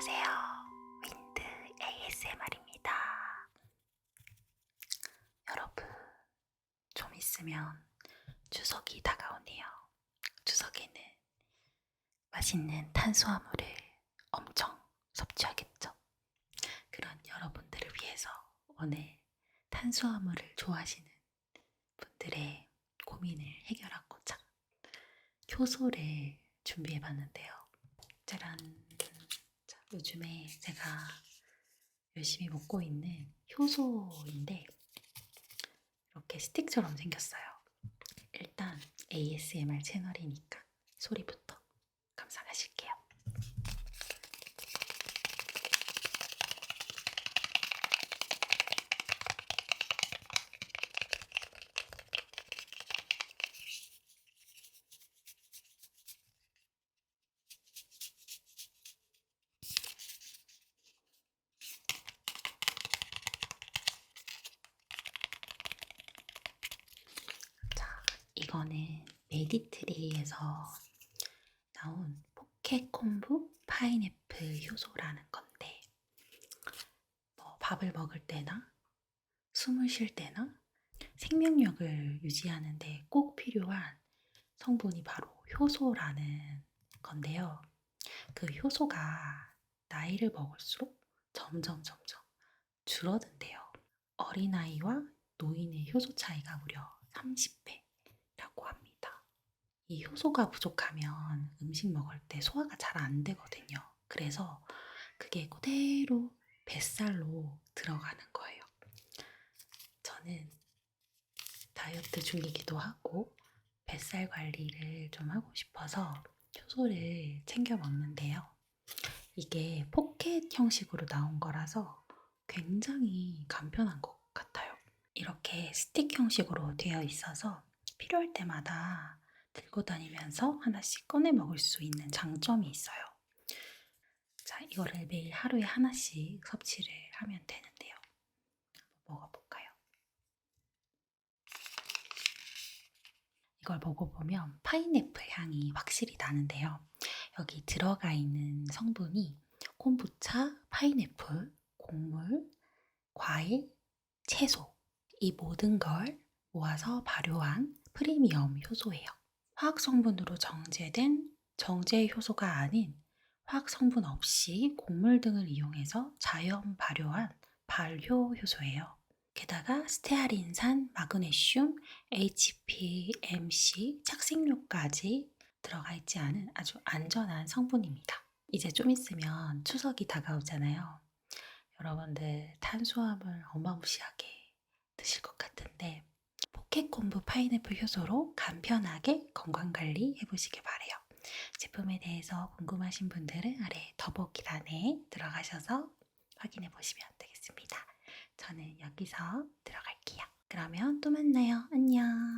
안녕하세요. 윈드 ASMR입니다. 여러분, 좀 있으면 추석이 다가오네요. 추석에는 맛있는 탄수화물을 엄청 섭취하겠죠. 그런 여러분들을 위해서 오늘 탄수화물을 좋아하시는 분들의 고민을 해결하고자 효소를 준비해 봤는데요. 짜란. 자, 요즘에 제가 열심히 먹고 있는 효소인데 이렇게 스틱처럼 생겼어요. 일단 ASMR 채널이니까 소리부터 감상하실게요. 자, 이거는 메디트리에서 나온 포켓 콤부 파인애플 효소라는 건데, 뭐 밥을 먹을 때나 숨을 쉴 때나 생명력을 유지하는데 꼭 필요한 성분이 바로 효소라는 건데요. 그 효소가 나이를 먹을수록 점점 점점 줄어든대요. 어린아이와 노인의 효소 차이가 무려 30배라고 합니다. 이 효소가 부족하면 음식 먹을 때 소화가 잘 안 되거든요. 그래서 그게 그대로 뱃살로 들어가는 거예요. 저는 다이어트 중이기도 하고 뱃살 관리를 좀 하고 싶어서 효소를 챙겨 먹는데요. 이게 포켓 형식으로 나온 거라서 굉장히 간편한 것 같아요. 이렇게 스틱 형식으로 되어 있어서 필요할 때마다 들고 다니면서 하나씩 꺼내 먹을 수 있는 장점이 있어요. 자, 이거를 매일 하루에 하나씩 섭취를 하면 되는데요. 먹어볼까요? 이걸 먹어보면 파인애플 향이 확실히 나는데요. 여기 들어가 있는 성분이 콤부차, 파인애플, 곡물, 과일, 채소 이 모든 걸 모아서 발효한 프리미엄 효소예요. 화학 성분으로 정제된 정제 효소가 아닌 화학 성분 없이 곡물 등을 이용해서 자연 발효한 발효 효소예요. 게다가 스테아린산, 마그네슘, HPMC, 착색료까지 들어가 있지 않은 아주 안전한 성분입니다. 이제 좀 있으면 추석이 다가오잖아요. 여러분들 탄수화물 어마무시하게 드실 것 같은데 포켓콤부 파인애플 효소로 간편하게 건강관리 해보시길 바래요. 제품에 대해서 궁금하신 분들은 아래 더보기란에 들어가셔서 확인해 보시면 되겠습니다. 저는 여기서 들어갈게요. 그러면 또 만나요. 안녕.